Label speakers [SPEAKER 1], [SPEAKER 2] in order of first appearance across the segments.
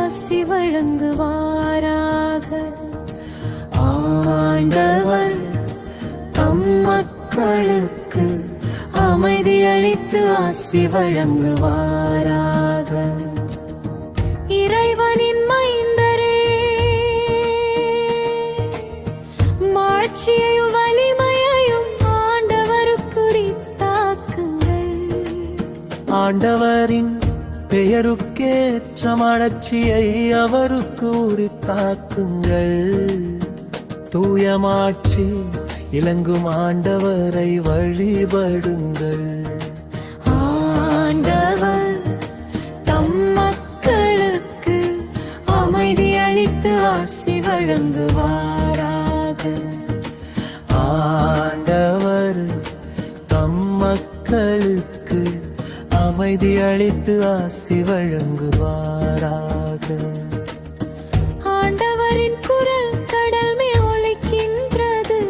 [SPEAKER 1] ஆசி வழங்குவாராக. ஆண்டவர் தம் மக்களுக்கு அமைதி அளித்து ஆசி வழங்குவாராக. இறைவனின் மைந்தரே மாட்சியையும் வலிமையையும் ஆண்டவருக்குறித்தாக்குங்கள்
[SPEAKER 2] ஆண்டவரின் பெயருக்கேற்ற மலர்ச்சியை அவருக்கு உரித்தாக்குங்கள் தூயமாட்சி இலங்கும் ஆண்டவரை வழிபடுங்கள்.
[SPEAKER 1] ஆண்டவர் தம் மக்களுக்கு அமைதி அளித்து ஆசி வழங்குவாராக.
[SPEAKER 2] ஆண்டவர் தம் மக்களுக்கு அமைதி அளித்து ஆசி வழங்குவாராக.
[SPEAKER 1] ஆண்டவரின் குரல் கடல் மேல் ஒலிக்கின்றது.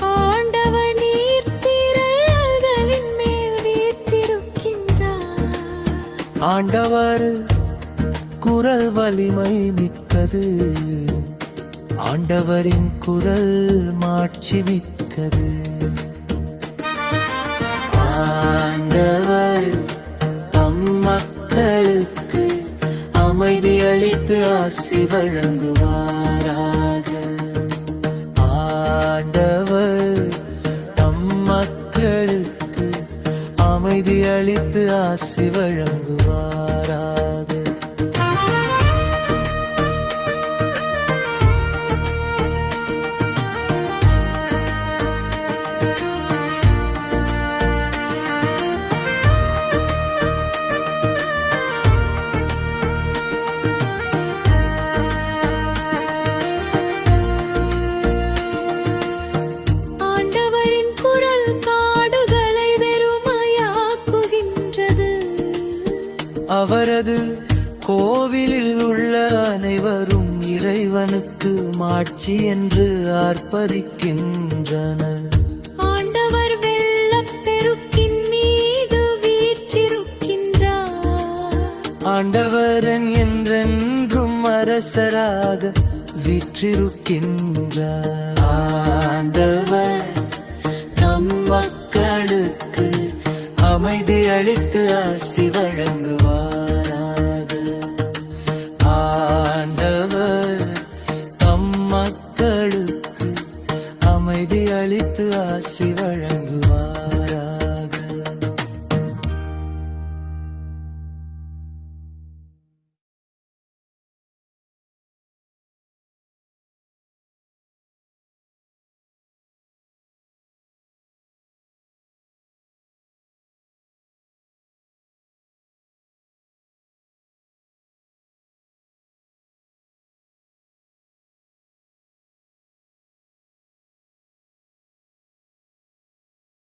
[SPEAKER 1] ஆண்டவர் நீர் திரள்களின் மேல் வீற்றிருக்கின்றார்.
[SPEAKER 2] ஆண்டவர் குரல் வலிமை மிக்கது. ஆண்டவரின் குரல் மாட்சி மிக்கது. ஆண்டவர் மக்களுக்கு அமைதி அளித்து ஆசி வழங்குவாராக. ஆண்டவர் தம் மக்களுக்கு அமைதி அளித்து ஆசி
[SPEAKER 1] வழங்குவார்.
[SPEAKER 2] அவரது கோவிலில் உள்ள அனைவரும் இறைவனுக்கு மாட்சி என்று ஆர்ப்பரிக்கின்றனர்.
[SPEAKER 1] ஆண்டவர் வெள்ளப் பெருக்கின் மீது வீற்றிருக்கின்றார்.
[SPEAKER 2] ஆண்டவரன் என்றென்றும் அரசராக வீற்றிருக்கின்றார். ஆண்டவர் நம் மக்களுக்கு அமைதி அளித்து ஆசி வழங்குவாராக அளித்து ஆசி வழங்க